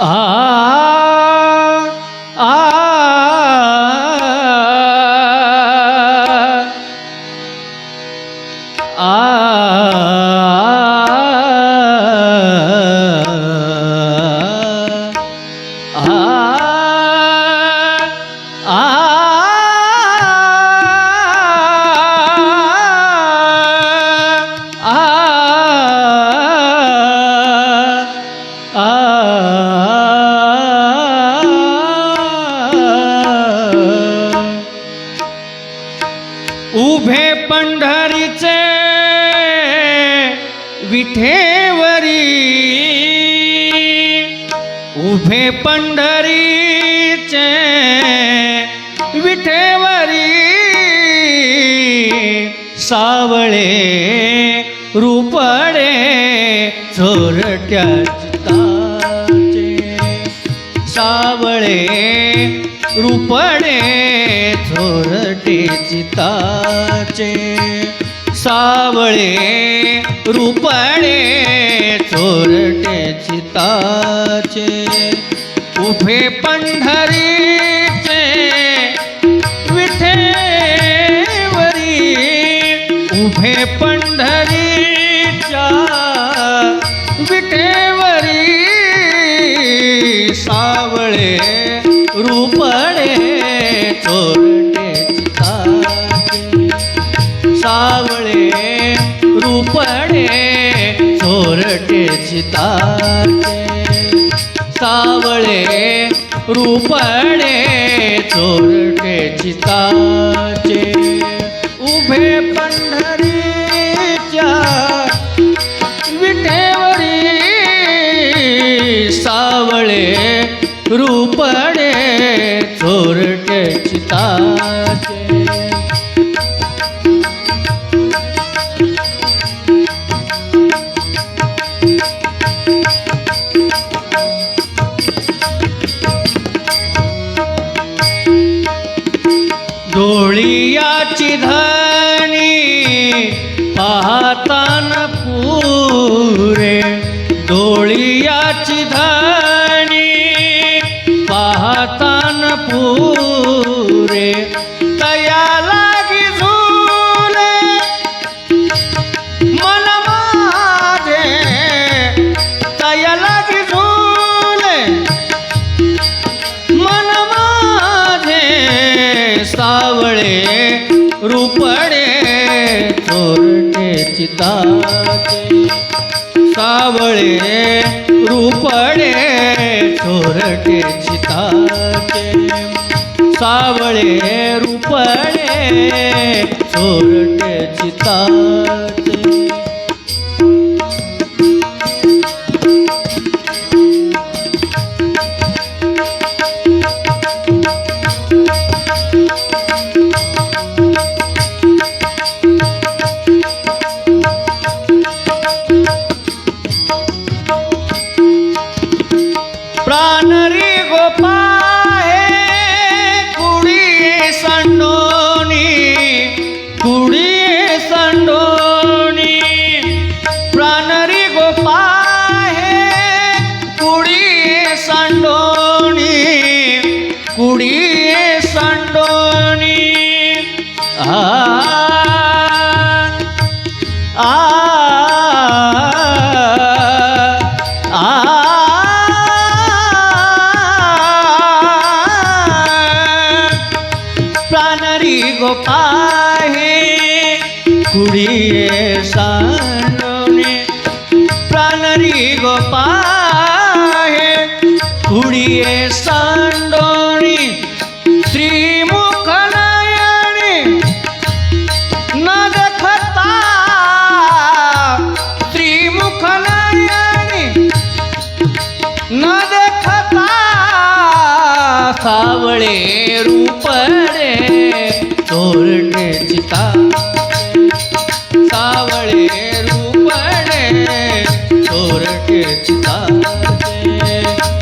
आ विठेवरी उभे पंढरीचे विठेवरी सावळे रूपडे चोरट्या चिताचे सावळे रूपडे चोरटे चिताचे सावळे रूपणे चोरटे चिताचे उभे पंढरीचे विठेवरी उभे पंढरीच्या विठेवरी सावळे रूपणे चोरटे चिताचे सावळे रूपणे चोरटे चिताचे सावळे रुपडे चोरटे चिताचे उभे पंढरीच्या विटेवरी सावळे रुपडे चोरटे चिताचे डोळियाची धनी पाहतान पुरे. डोळियाची धनी पाहतान पुरे. तया लागी झुले. मन माझे. तया लागी झुले. मन माझे सावळे. रूपणे चोरटे चिताचे. सावळे रूपणे चोरटे चिताचे. सावळे रूपणे चोरटे चिताचे. প্রাণারি গোপাহে কুড়িয়ে সাননে सावळे रूपडे चोरटे चिता. सावळे रूपडे चोरटे चिता.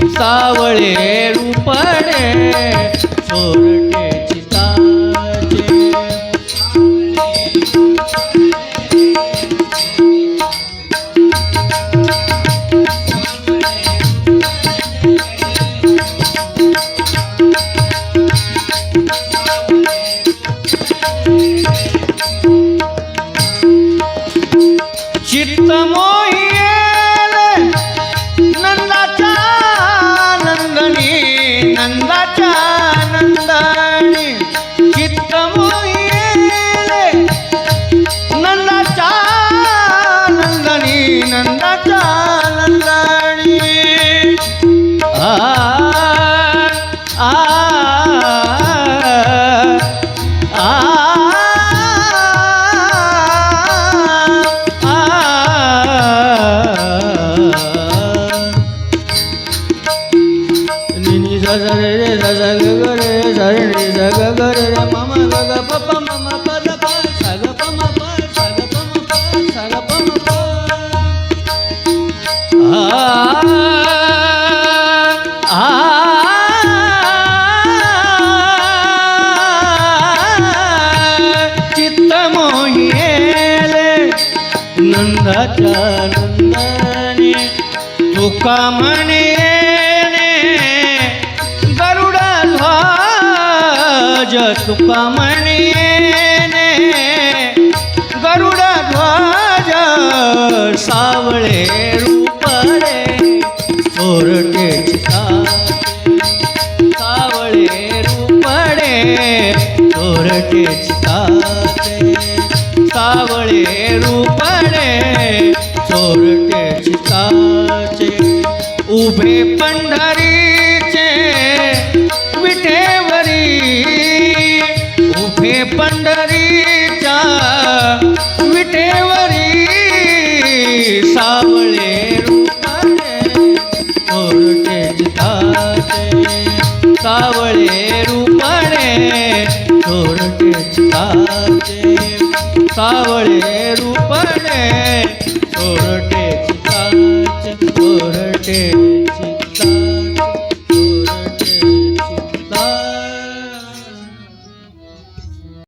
सावळे रूपडे रे चिताचे नंदाच्या नंदनी चित्त मोहिल नंदाच्या नंदनी नंदाच्या नंदनी रे रे ग ग रे रे रे ग ग रे रे म ग ग प प म प द प ग प म प ग प म प ग प म प आ आ चित्त मोहिले नंदाच्या नंदाने तुका म्हणे ध्वज तुका म्हणे गरुड ध्वज सावळे रूप रे चोरटे सावळे रूपडे चोरटे चिताचे सावळे रूपडे चोरटे चिताचे. उभे पंढरी विठेवरी सावळे रूपडे चोरटे चिताचे सावळे रूपणे